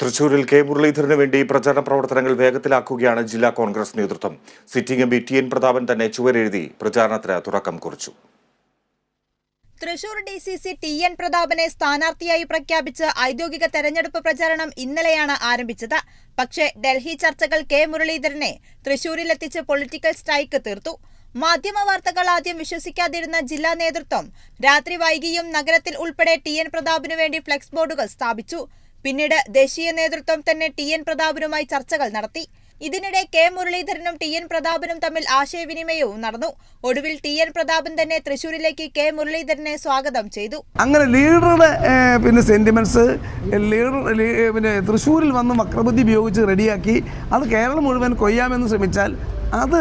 തൃശൂരിൽ കെ മുരളീധരന് വേണ്ടി പ്രചാരണ പ്രവർത്തനങ്ങൾ വേഗത്തിലാക്കുകയാണ് ജില്ലാ കോൺഗ്രസ് നേതൃത്വം. Sitting M P T N Prathapan തന്നെ ചുവരെഴുതി പ്രചാരണത്തിന് തുടക്കം കുറിച്ചു. Thrissur D C C T N പ്രതാപനെ സ്ഥാനാർത്ഥിയായി പ്രഖ്യാപിച്ച് ഔദ്യോഗിക തെരഞ്ഞെടുപ്പ് പ്രചാരണം ഇന്നലെയാണ് ആരംഭിച്ചത്. പക്ഷേ ഡൽഹി ചർച്ചകൾ കെ മുരളീധരനെ തൃശൂരിലെത്തിച്ച് പൊളിറ്റിക്കൽ സ്ട്രൈക്ക് തീർത്തു. മാധ്യമ വാർത്തകൾ ആദ്യം വിശ്വസിക്കാതിരുന്ന ജില്ലാ നേതൃത്വം രാത്രി വൈകിയും നഗരത്തിൽ ഉൾപ്പെടെ ടി എൻ പ്രതാപിനു വേണ്ടി ഫ്ലെക്സ് ബോർഡുകൾ സ്ഥാപിച്ചു. പിന്നീട് ദേശീയ നേതൃത്വം തന്നെ ടി എൻ പ്രതാപനുമായി ചർച്ചകൾ നടത്തി. ഇതിനിടെ കെ മുരളീധരനും ടി എൻ പ്രതാപനും തമ്മിൽ ആശയവിനിമയവും നടന്നു. ഒടുവിൽ ടി എൻ പ്രതാപൻ തന്നെ തൃശൂരിലേക്ക് കെ മുരളീധരനെ സ്വാഗതം ചെയ്തു. അങ്ങനെ ലീഡറുടെ പിന്നെ സെന്റിമെന്റ്സ് ലീഡർ പിന്നെ തൃശ്ശൂരിൽ വന്ന് വക്രബുദ്ധി ഉപയോഗിച്ച് റെഡിയാക്കി. അത് കേരളം മുഴുവൻ കൊയ്യാമെന്ന് ശ്രമിച്ചാൽ അത്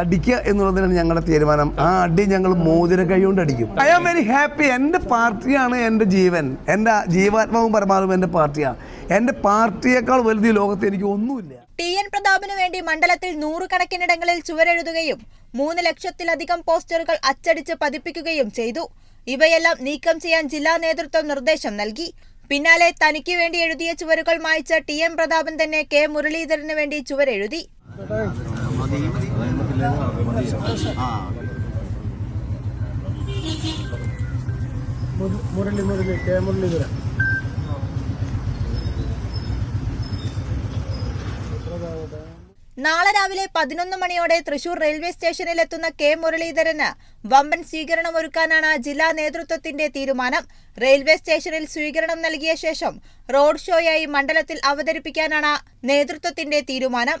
അടിക്കുക എന്നുള്ളതിനാണ് ഞങ്ങളുടെ തീരുമാനം. ആ അടി ഞങ്ങൾ മോതിര കൈകൊണ്ട് അടിക്കും. ഐ ആം വെരി ഹാപ്പി എന്റെ പാർട്ടിയാണ് എന്റെ ജീവൻ. എന്റെ ജീവാത്മാവും പരമാത്മാവും എന്റെ പാർട്ടിയാണ്. എന്റെ പാർട്ടിയേക്കാൾ വലുത് ലോകത്ത് എനിക്ക് ഒന്നുമില്ല. ടി എൻ പ്രതാപിന് വേണ്ടി മണ്ഡലത്തിൽ നൂറുകണക്കിനിടങ്ങളിൽ ചുവരെഴുതുകയും മൂന്ന് ലക്ഷത്തിലധികം പോസ്റ്ററുകൾ അച്ചടിച്ച് പതിപ്പിക്കുകയും ചെയ്തു. ഇവയെല്ലാം നീക്കം ചെയ്യാൻ ജില്ലാ നേതൃത്വം നിർദ്ദേശം നൽകി. പിന്നാലെ തനിക്ക് വേണ്ടി എഴുതിയ ചുവരുകൾ മായ്ച്ച ടി എം പ്രതാപൻ തന്നെ കെ മുരളീധരന് വേണ്ടി ചുവരെഴുതി. മുരളി മുരളി കെ നാളെ രാവിലെ പതിനൊന്ന് മണിയോടെ തൃശൂർ റെയിൽവേ സ്റ്റേഷനിലെത്തുന്ന കെ മുരളീധരന് വമ്പൻ സ്വീകരണമൊരുക്കാനാണ് ജില്ലാ നേതൃത്വത്തിന്റെ തീരുമാനം. റെയിൽവേ സ്റ്റേഷനിൽ സ്വീകരണം നൽകിയ ശേഷം റോഡ് ഷോയായി മണ്ഡലത്തിൽ അവതരിപ്പിക്കാനാണ് നേതൃത്വത്തിന്റെ തീരുമാനം.